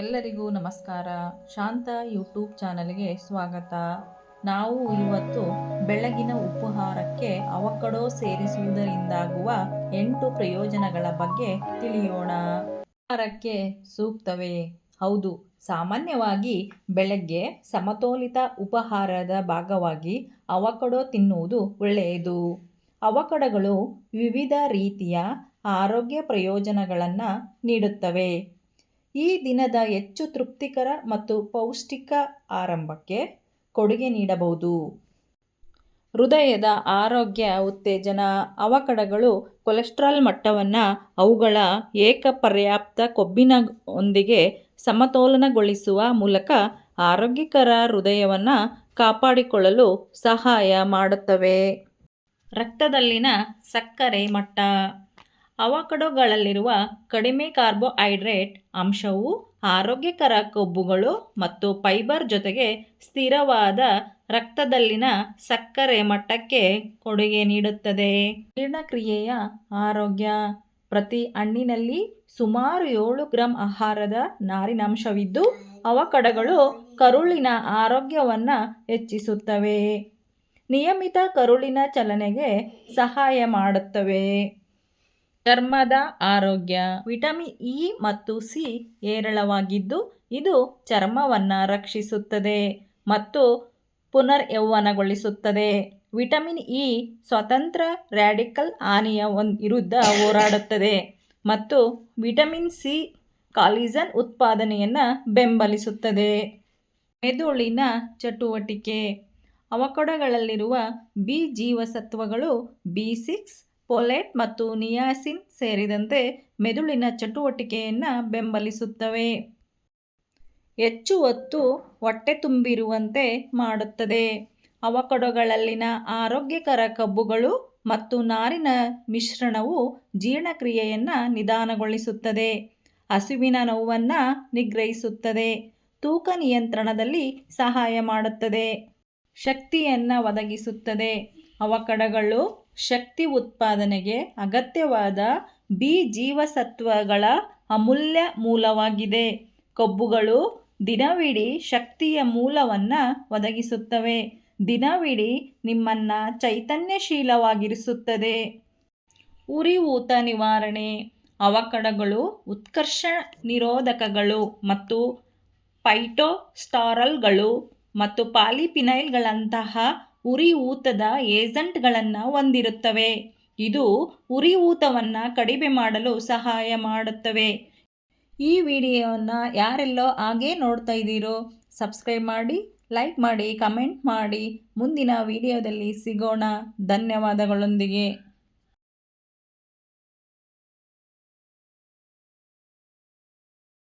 ಎಲ್ಲರಿಗೂ ನಮಸ್ಕಾರ. ಶಾಂತ ಯೂಟ್ಯೂಬ್ ಚಾನಲ್ಗೆ ಸ್ವಾಗತ. ನಾವು ಇವತ್ತು ಬೆಳಗಿನ ಉಪಹಾರಕ್ಕೆ ಅವಕಡೋ ಸೇರಿಸುವುದರಿಂದಾಗುವ ಎಂಟು ಪ್ರಯೋಜನಗಳ ಬಗ್ಗೆ ತಿಳಿಯೋಣ. ಉಪಹಾರಕ್ಕೆ ಸೂಕ್ತವೇ? ಹೌದು, ಸಾಮಾನ್ಯವಾಗಿ ಬೆಳಗ್ಗೆ ಸಮತೋಲಿತ ಉಪಹಾರದ ಭಾಗವಾಗಿ ಅವಕಡೋ ತಿನ್ನುವುದು ಒಳ್ಳೆಯದು. ಅವಕಡಗಳು ವಿವಿಧ ರೀತಿಯ ಆರೋಗ್ಯ ಪ್ರಯೋಜನಗಳನ್ನು ನೀಡುತ್ತವೆ. ಈ ದಿನದ ಹೆಚ್ಚು ತೃಪ್ತಿಕರ ಮತ್ತು ಪೌಷ್ಟಿಕ ಆರಂಭಕ್ಕೆ ಕೊಡುಗೆ ನೀಡಬಹುದು. ಹೃದಯದ ಆರೋಗ್ಯ, ಉತ್ತೇಜನ, ಅವಕಡಗಳು, ಕೊಲೆಸ್ಟ್ರಾಲ್ ಮಟ್ಟವನ್ನು ಅವುಗಳ ಏಕಪರ್ಯಾಪ್ತ ಕೊಬ್ಬಿನೊಂದಿಗೆ ಸಮತೋಲನಗೊಳಿಸುವ ಮೂಲಕ ಆರೋಗ್ಯಕರ ಹೃದಯವನ್ನು ಕಾಪಾಡಿಕೊಳ್ಳಲು ಸಹಾಯ ಮಾಡುತ್ತವೆ. ರಕ್ತದಲ್ಲಿನ ಸಕ್ಕರೆ ಮಟ್ಟ. ಅವಕಡೊಗಳಲ್ಲಿರುವ ಕಡಿಮೆ ಕಾರ್ಬೋಹೈಡ್ರೇಟ್ ಅಂಶವು ಆರೋಗ್ಯಕರ ಕೊಬ್ಬುಗಳು ಮತ್ತು ಫೈಬರ್ ಜೊತೆಗೆ ಸ್ಥಿರವಾದ ರಕ್ತದಲ್ಲಿನ ಸಕ್ಕರೆ ಮಟ್ಟಕ್ಕೆ ಕೊಡುಗೆ ನೀಡುತ್ತದೆ. ಜೀರ್ಣಕ್ರಿಯೆಯ ಆರೋಗ್ಯ. ಪ್ರತಿ ಹಣ್ಣಿನಲ್ಲಿ ಸುಮಾರು ಏಳು ಗ್ರಾಂ ಆಹಾರದ ನಾರಿನಾಂಶವಿದ್ದು, ಅವಕಡಗಳು ಕರುಳಿನ ಆರೋಗ್ಯವನ್ನು ಹೆಚ್ಚಿಸುತ್ತವೆ. ನಿಯಮಿತ ಕರುಳಿನ ಚಲನೆಗೆ ಸಹಾಯ ಮಾಡುತ್ತವೆ. ಚರ್ಮದ ಆರೋಗ್ಯ. ವಿಟಮಿನ್ ಇ ಮತ್ತು ಸಿ ಹೇರಳವಾಗಿದ್ದು, ಇದು ಚರ್ಮವನ್ನು ರಕ್ಷಿಸುತ್ತದೆ ಮತ್ತು ಪುನರ್ಯೌವನಗೊಳಿಸುತ್ತದೆ. ವಿಟಮಿನ್ ಇ ಸ್ವತಂತ್ರ ರ್ಯಾಡಿಕಲ್ ಹಾನಿಯ ವಿರುದ್ಧ ಹೋರಾಡುತ್ತದೆ ಮತ್ತು ವಿಟಮಿನ್ ಸಿ ಕಾಲಿಜನ್ ಉತ್ಪಾದನೆಯನ್ನು ಬೆಂಬಲಿಸುತ್ತದೆ. ಮೆದುಳಿನ ಚಟುವಟಿಕೆ. ಅವಕಡಗಳಲ್ಲಿರುವ ಬಿ ಜೀವಸತ್ವಗಳು ಬಿ ಸಿಕ್ಸ್ ಫೋಲೇಟ್ ಮತ್ತು ನಿಯಾಸಿನ್ ಸೇರಿದಂತೆ ಮೆದುಳಿನ ಚಟುವಟಿಕೆಯನ್ನು ಬೆಂಬಲಿಸುತ್ತವೆ. ಹೆಚ್ಚು ಹೊತ್ತು ಹೊಟ್ಟೆ ತುಂಬಿರುವಂತೆ ಮಾಡುತ್ತದೆ. ಅವಕಡೊಗಳಲ್ಲಿನ ಆರೋಗ್ಯಕರ ಕಬ್ಬುಗಳು ಮತ್ತು ನಾರಿನ ಮಿಶ್ರಣವು ಜೀರ್ಣಕ್ರಿಯೆಯನ್ನು ನಿಧಾನಗೊಳಿಸುತ್ತದೆ. ಹಸುವಿನ ನೋವನ್ನು ನಿಗ್ರಹಿಸುತ್ತದೆ. ತೂಕ ನಿಯಂತ್ರಣದಲ್ಲಿ ಸಹಾಯ ಮಾಡುತ್ತದೆ. ಶಕ್ತಿಯನ್ನು ಒದಗಿಸುತ್ತದೆ. ಅವಕಡಗಳು ಶಕ್ತಿ ಉತ್ಪಾದನೆಗೆ ಅಗತ್ಯವಾದ ಬಿ ಜೀವಸತ್ವಗಳ ಅಮೂಲ್ಯ ಮೂಲವಾಗಿದೆ. ಕೊಬ್ಬುಗಳು ದಿನವಿಡೀ ಶಕ್ತಿಯ ಮೂಲವನ್ನು ಒದಗಿಸುತ್ತವೆ. ದಿನವಿಡೀ ನಿಮ್ಮನ್ನು ಚೈತನ್ಯಶೀಲವಾಗಿರಿಸುತ್ತದೆ. ಉರಿಯೂತ ನಿವಾರಣೆ, ಅವಕಡಗಳು, ಉತ್ಕರ್ಷ ನಿರೋಧಕಗಳು ಮತ್ತು ಪೈಟೋಸ್ಟಾರಲ್ಗಳು ಮತ್ತು ಪಾಲಿಫಿನೈಲ್ಗಳಂತಹ ಉರಿಯೂತದ ಏಜೆಂಟ್ಗಳನ್ನು ಹೊಂದಿರುತ್ತವೆ. ಇದು ಉರಿಯೂತವನ್ನು ಕಡಿಮೆ ಮಾಡಲು ಸಹಾಯ ಮಾಡುತ್ತವೆ. ಈ ವಿಡಿಯೋವನ್ನು ಯಾರೆಲ್ಲೋ ಹಾಗೇ ನೋಡ್ತಾ ಇದ್ದೀರೋ, ಸಬ್ಸ್ಕ್ರೈಬ್ ಮಾಡಿ, ಲೈಕ್ ಮಾಡಿ, ಕಮೆಂಟ್ ಮಾಡಿ. ಮುಂದಿನ ವಿಡಿಯೋದಲ್ಲಿ ಸಿಗೋಣ. ಧನ್ಯವಾದಗಳೊಂದಿಗೆ.